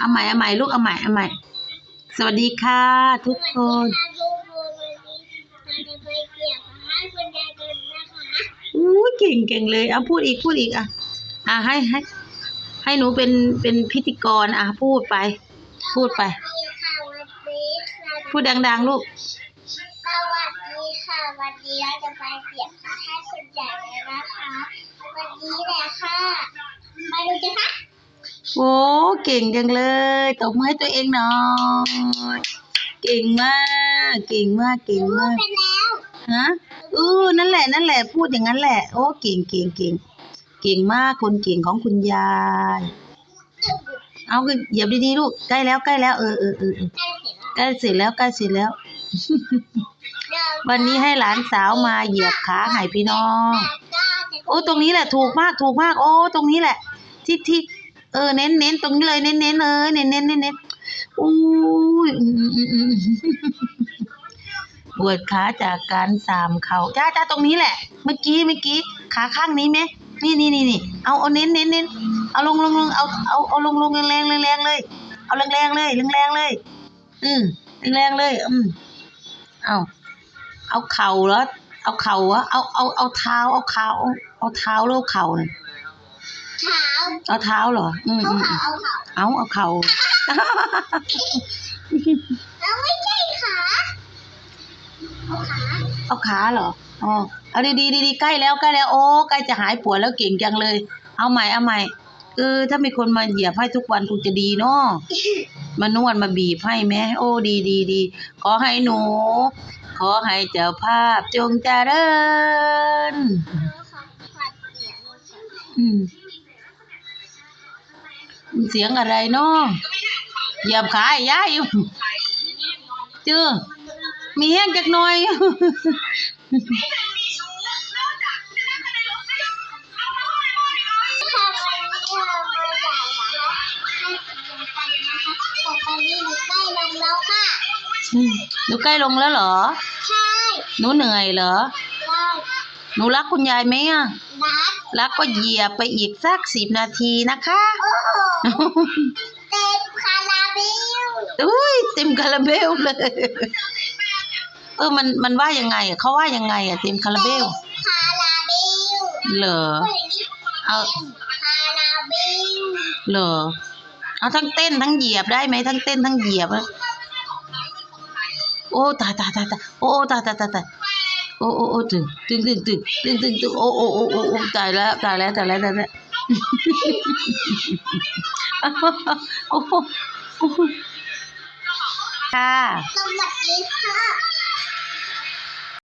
เอาใหม่เอาใหม่ลูกเอาใหม่เอาใหม่ สวัสดีค่ะ ทุกคนสวัสดีค่ะทุกคนวันนี้เราจะไปเกี่ยวกับให้คุณยายกันนะคะอู้เก่งเก่งเลยเอาพูดอีกพูดอีกอะ อะให้ให้ให้หนูเป็นเป็นพิธีกรอะพูดไป พูดไป พูดดัง ๆ ลูกสวัสดีค่ะ วันนี้เราจะไปเกี่ยวกับให้คุณยายกันนะคะ วันนี้แหละค่ะ มาดูกันค่ะ โอ้เก่งจังเลยตบมือให้ตัวเองหน่อย เก่งมาก เก่งมาก เก่งพูมาดกไปแล้วฮะเออนั่นแหละ นั่นแหละ พูดอย่างนั้นแหละ โอ้ เก่งเก่งเก่ง เก่งมาก คนเก่งของคุณยาย เอาคือเหยียบดีๆลูก ใกล้แล้ว ใกล้แล้ว เออเออเออเออใกล้เสร็จแล้วใกล้เสร็จแล้ว ใกล้เสร็จแล้ว วันนี้ให้หลานสาวมาเหยียบขาให้พี่น้อง โอ้ ตรงนี้แหละ ถูกมาก ถูกมาก โอ้ ตรงนี้แหละ ที่ที่ เออ เน้นเน้นตรงนี้เลยเน้นเน้นเลยเน้นเน้นเน้นเน้นอุ้ยปวดขาจากการสามเข่าจ้าจ้าตรงนี้แหละ เมื่อกี้เมื่อกี้ ขาข้างนี้ไหมนี่นี่นี่นี่เอาเอาเน้นเน้นเน้นเอาลงลงลงเอาเอาเอาลงลงแรงแรงแรงแรงเลย เอาแรงแรงเลยแรงแรงเลย อืมแรงแรงเลย อืมเอาเอาเข่าแล้วเอาเข่าวะเอาเอาเอาเท้าเอาเท้าเอาเท้าหรือเอาเข่าเนี่ย เท้าเอาเท้าเหรอ อืมเอาอืมขาเอาขาเอาเอาเข่าแล้วไม่ใช่ขาเอาขาเอาขาเหรออ๋อเอาดีดีดีดีใกล้แล้วใกล้แล้วโอ้ใกล้จะหายปวดแล้วเก่งจังเลย เอาใหม่เอาใหม่เออถ้ามีคนมาเหยียบให้ทุกวันคงจะดีเนาะมานวดมาบีบให้ไหมโอ้ดีดีดีขอให้หนู ขอให้เจ้าภาพจงเจริญขาขาดเหนียวอืม เสียงอะไรเนาะเหยียบขาไอ้ย่าอยู่เจอมีแห้งจักหน่อยค่ะวันนี้เรามาอยากนะคะให้คุณยายกันนะคะแต่ตอนนี้หนูใกล้ลงแล้วค่ะอืมหนูใกล้ลงแล้วเหรอ ใช่ หนูเหนื่อยเหรอได้หนูรักคุณยายไหมอะนั ดรักก็เหยียบไปอีกสักสิบนาทีนะคะโอ้โหเต็มคาราเบลอุ้ยเต็มคาราเบลเลย เออมันมันว่ายังไงอะเขาว่ายังไงอะเต็มคาราเบล คาราเบลเหรอพูดอย่างนี้เอาคาราเบลเหรอเอาทั้งเต้นทั้งเหยียบได้ไหมทั้งเต้นทั้งเหยียบอะโอ้ตายตายตายตายโอ้โอ้ตายตายตายตาย โอ้โอ้โอ้ตึงตึงตึงตึงตึงตึงตึงโอ้โอ้โอ้โอ้โอ้ตายแล้วตายแล้วตายแล้วตายแล้วโอ้โอ้ค่ะสวัสดีค่ะ